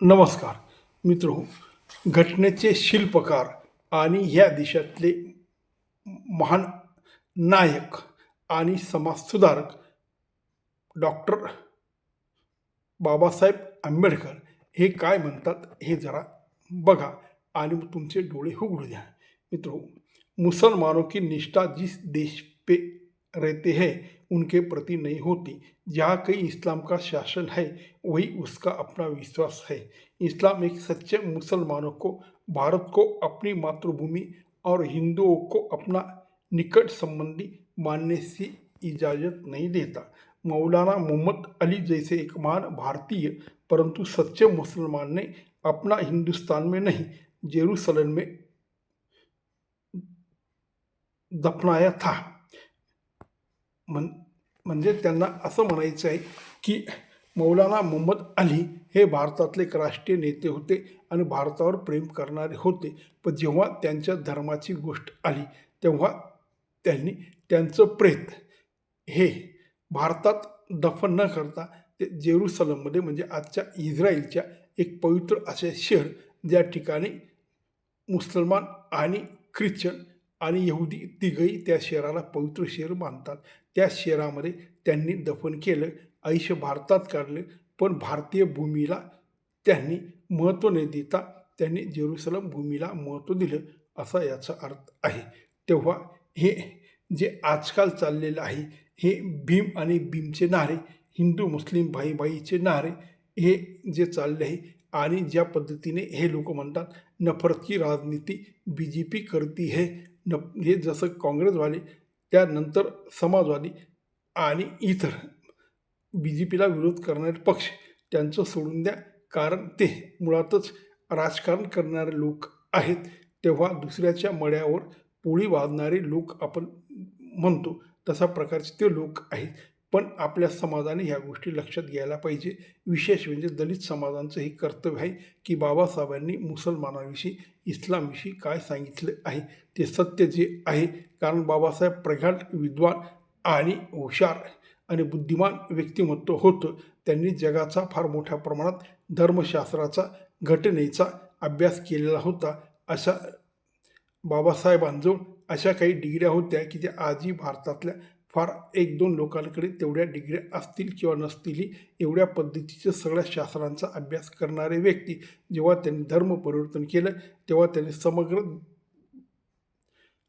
नमस्कार मित्र घटनेचे शिल्पकार आणि ह्या देशातले महान नायक आणि समाजसुधारक डॉक्टर बाबासाहेब आंबेडकर हे काय म्हणतात हे जरा बघा आणि मग तुमचे डोळे उघडू द्या. मित्रों मुसलमानों की निष्ठा जिस देश पे रहते हैं, उनके प्रति नहीं होती। जहाँ कहीं इस्लाम का शासन है, वही उसका अपना विश्वास है। इस्लाम एक सच्चे मुसलमानों को, भारत को अपनी मातृभूमि और हिंदुओं को अपना निकट संबंधी मानने से इजाज़त नहीं देता। मौलाना मोहम्मद अली जैसे एक महान भारतीय, परंतु सच्चे मुसलमान ने अपना हिंदुस्तान में नहीं, जेरूसलम में दफनाया था। म्हण म्हणजे त्यांना असं म्हणायचं आहे की मौलाना मोहम्मद अली हे भारतातले एक राष्ट्रीय नेते होते आणि भारतावर प्रेम करणारे होते. पण जेव्हा त्यांच्या धर्माची गोष्ट आली तेव्हा त्यांनी त्यांचं प्रेत हे भारतात दफन न करता ते जेरुसलममध्ये म्हणजे आजच्या इस्रायलच्या एक पवित्र असे शहर ज्या ठिकाणी मुसलमान आणि ख्रिश्चन आणि यहुदी तिघही त्या शहराला पवित्र शहर मानतात त्या शहरामध्ये त्यांनी दफन केलं आयुष्य भारतात काढलं पण भारतीय भूमीला त्यांनी महत्त्व न देता त्यांनी जेरुसलम भूमीला महत्त्व दिलं असा याचा अर्थ आहे. तेव्हा हे जे आजकाल चाललेलं आहे हे भीम आणि भीमचे नारे हिंदू मुस्लिम भाई भाईचे नारे हे जे चालले आहे आणि ज्या पद्धतीने हे लोक म्हणतात नफरत की राजनीती बी जे पी करती है नप हे जसं काँग्रेसवाले त्यानंतर समाजवादी आणि इतर बी जे पीला विरोध करणारे पक्ष त्यांचं सोडून द्या. कारण ते मुळातच राजकारण करणारे लोक आहेत. तेव्हा दुसऱ्याच्या मळ्यावर पोळी वाजणारे लोक आपण म्हणतो तशा प्रकारचे ते लोक आहेत. पण आपल्या समाजाने ह्या गोष्टी लक्षात घ्यायला पाहिजे. विशेष म्हणजे दलित समाजांचं हे कर्तव्य आहे की बाबासाहेबांनी मुसलमानांविषयी इस्लामविषयी काय सांगितलं आहे? ते सत्य जे आहे कारण बाबासाहेब प्रगाढ विद्वान आणि हुशार आणि बुद्धिमान व्यक्तिमत्व होतं. त्यांनी जगाचा फार मोठ्या प्रमाणात धर्मशास्त्राचा घटनेचा अभ्यास केलेला होता. अशा बाबासाहेबांजवळ अशा काही डिग्र्या होत्या की त्या आजही भारतातल्या फार एक दोन लोकांकडे तेवढ्या डिग्र्या असतील किंवा नसतीलही एवढ्या पद्धतीचे सगळ्या शास्त्रांचा अभ्यास करणारे व्यक्ती जेव्हा त्यांनी धर्म परिवर्तन केलं तेव्हा त्यांनी समग्र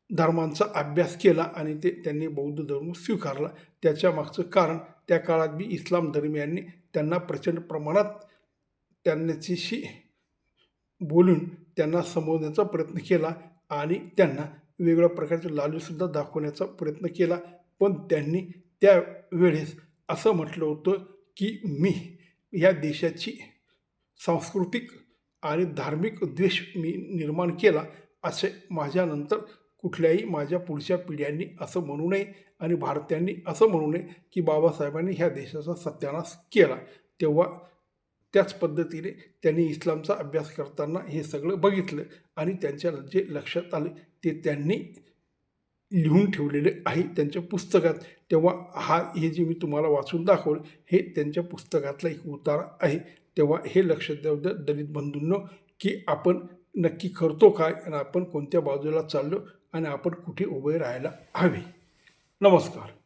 धर्मांचा अभ्यास केला आणि ते त्यांनी बौद्ध धर्म स्वीकारला. त्याच्या मागचं कारण त्या काळात बी इस्लाम धर्मियांनी त्यांना प्रचंड प्रमाणात त्यांच्याशी बोलून त्यांना समजण्याचा प्रयत्न केला आणि त्यांना वेगळ्या प्रकारचे लालूसुद्धा दाखवण्याचा प्रयत्न केला. पण त्यांनी त्या वेळेस असं म्हटलं होतं की मी या देशाची सांस्कृतिक आणि धार्मिक द्वेष मी निर्माण केला असे माझ्यानंतर कुठल्याही माझ्या पुढच्या पिढ्यांनी असं म्हणू नये आणि भारतीयांनी असं म्हणू नये की बाबासाहेबांनी ह्या देशाचा सत्यानाश केला. तेव्हा त्याच पद्धतीने त्यांनी इस्लामचा अभ्यास करताना हे सगळं बघितलं आणि त्यांच्या जे लक्षात आलं ते त्यांनी लिहून ठेवलेले आहे त्यांच्या पुस्तकात. तेव्हा हा हे जे मी तुम्हाला वाचून दाखवलं हे त्यांच्या पुस्तकातला एक उतारा आहे. तेव्हा हे लक्षात द्यावं द्या दलित बंधूंनो की आपण नक्की करतो काय आणि आपण कोणत्या बाजूला चाललो आणि आपण कुठे उभे राहायला हवे. नमस्कार.